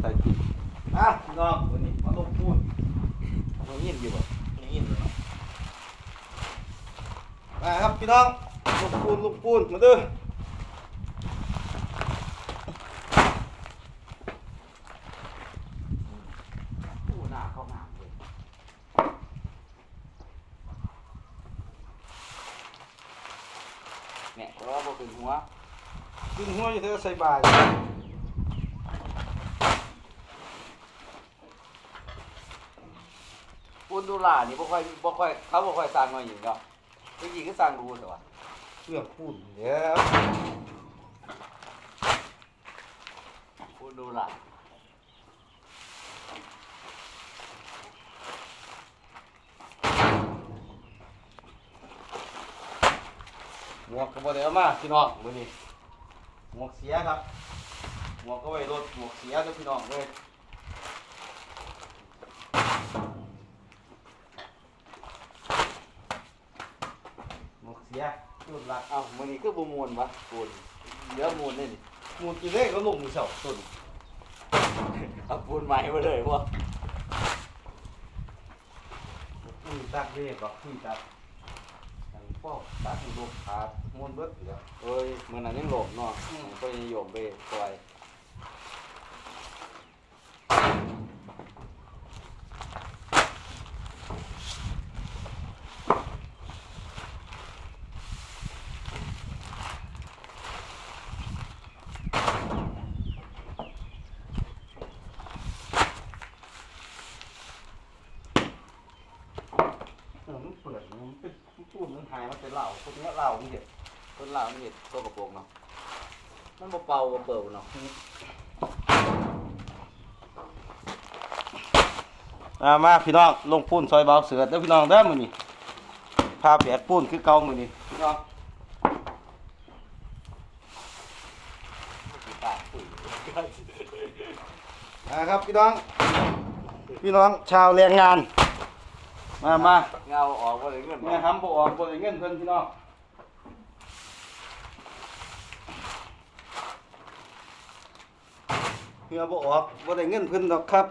ใส่ผิดอะพี่น้องวันนี้มาลงพูดเรายินอยู่บ่ยังยินอยู่เนาะมาครับพี่น้องลงปูนลงปูนมาเด้อปูหน้าเข้าหน้าเลยแม่เพราะว่าบ่เป็นหัวขึ้นหัวอยู่เท่าใส่บาต รปูนดูหลานี่บ่ค่อยบ่ค่อยเขาบ่ค่อยสร้างมาอยู่เนาะจริงๆก็สร้างดูแต่ว่าเรื่องพูดเนี่ยปูนดูหลาหมวกก็บ่ได้เอามาพี่น้องมื้อนี้หมวกเสียครับหมวกก็ไว้รถหมวกเสียเด้อพี่น้องเด้อหมวก เสียจุดหลักเอ้ามื้อนี้คือบ่ม่วนวะปูนเดี๋ยวม่วนนี่นี่หมูกินเลขก็ลงมือเสาต้นเอาปูนใหม่มาเลยบ่อือตักเลขก็คุยตักทางพ่อตักลูกขาดมวนเบิดอยู่แล้วเอ้ยมื้อนั้นยังหลบเนาะก็ยังโยมไปซอย เออมัน เปิดมันเป็นตู้มันหายมันเป็นเหล้าพวกเนี้ยเหล้ามันเด็ดคนลาวนี่เฮ็ดตัวกระโปรงเนาะมันบ่เป่าบ่เปิ่เนาะมามาพี่น้องลงปูนซอยเบาเสือเด้อพี่น้องเด้อมื้อนี้พาแปดปูนคือเก่ามื้อนี้พี่น้องสิตาปุ๋ยนะครับพี่น้อง พี่น้องชาวแรงงาน มามาเงาออกบ่ได้เงินแม่ทำบ่ออกบ่ได้เงินเพิ่นพี่น้องเฮือบ่ออกบ่ได้เงินเพิ่นดอกครับ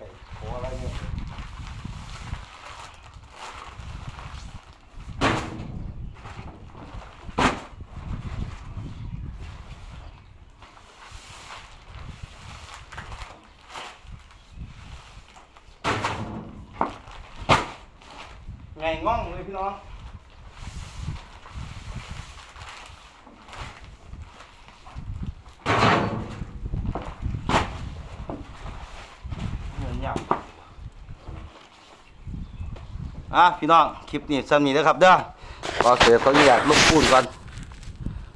ถึงว่าไก่โคอะไรเนี่ยไงง่องเลยพี่น้อง เหมือนหยับ อะพี่น้องคลิปนี้สั้นนี้นะครับเด้อขอเสียเขาอยากลูกพูดก่อน